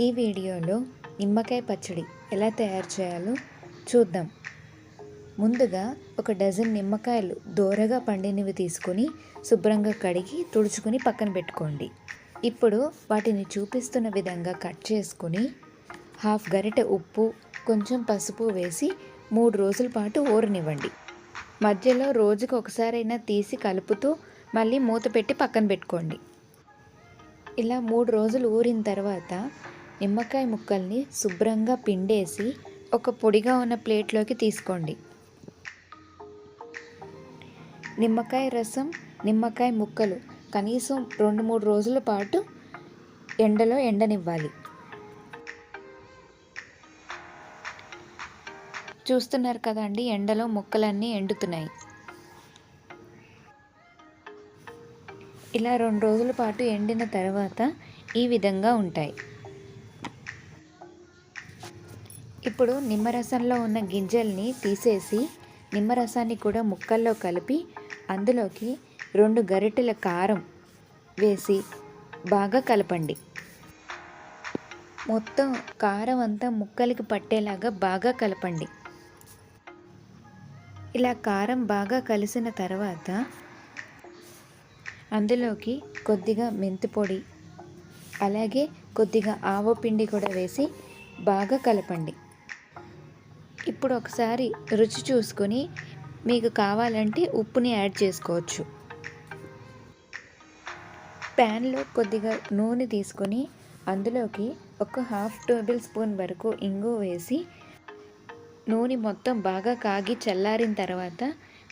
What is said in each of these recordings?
ఈ వీడియోలో నిమ్మకాయ పచ్చడి ఎలా తయారు చేయాలో చూద్దాం. ముందుగా ఒక డజన్ నిమ్మకాయలు దోరగా పండినవి తీసుకొని శుభ్రంగా కడిగి తుడుచుకొని పక్కన పెట్టుకోండి. ఇప్పుడు వాటిని చూపిస్తున్న విధంగా కట్ చేసుకొని హాఫ్ గరిటె ఉప్పు కొంచెం పసుపు వేసి మూడు రోజుల పాటు ఊరనివ్వండి. మధ్యలో రోజుకు ఒకసారైనా తీసి కలుపుతూ మళ్ళీ మూత పెట్టి పక్కన పెట్టుకోండి. ఇలా మూడు రోజులు ఊరిన తర్వాత నిమ్మకాయ ముక్కల్ని శుభ్రంగా పిండేసి ఒక పొడిగా ఉన్న ప్లేట్లోకి తీసుకోండి. నిమ్మకాయ రసం నిమ్మకాయ ముక్కలు కనీసం రెండు మూడు రోజుల పాటు ఎండలో ఎండనివ్వాలి. చూస్తున్నారు కదండి ఎండలో ముక్కలన్నీ ఎండుతున్నాయి. ఇలా రెండు రోజుల పాటు ఎండిన తర్వాత ఈ విధంగా ఉంటాయి. ఇప్పుడు నిమ్మరసంలో ఉన్న గింజల్ని తీసేసి నిమ్మరసాన్ని కూడా ముక్కల్లో కలిపి అందులోకి రెండు గరిటెల కారం వేసి బాగా కలపండి. మొత్తం కారం అంతా ముక్కలకి పట్టేలాగా బాగా కలపండి. ఇలా కారం బాగా కలిసిన తర్వాత అందులోకి కొద్దిగా మెంతి పొడి అలాగే కొద్దిగా ఆవు పిండి కూడా వేసి బాగా కలపండి. ఇప్పుడు ఒకసారి రుచి చూసుకొని మీకు కావాలంటే ఉప్పుని యాడ్ చేసుకోవచ్చు. ప్యాన్లో కొద్దిగా నూనె తీసుకొని అందులోకి ఒక హాఫ్ టేబుల్ స్పూన్ వరకు ఇంగు వేసి నూనె మొత్తం బాగా కాగి చల్లారిన తర్వాత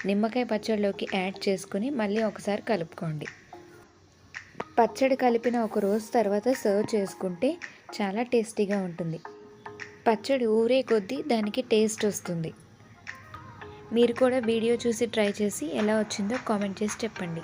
నిమ్మకాయ పచ్చడిలోకి యాడ్ చేసుకుని మళ్ళీ ఒకసారి కలుపుకోండి. పచ్చడి కలిపిన ఒక రోజు తర్వాత సర్వ్ చేసుకుంటే చాలా టేస్టీగా ఉంటుంది. పచ్చడి ఊరే కొద్దీ దానికి టేస్ట్ వస్తుంది. మీరు కూడా వీడియో చూసి ట్రై చేసి ఎలా వచ్చిందో కామెంట్ చేసి చెప్పండి.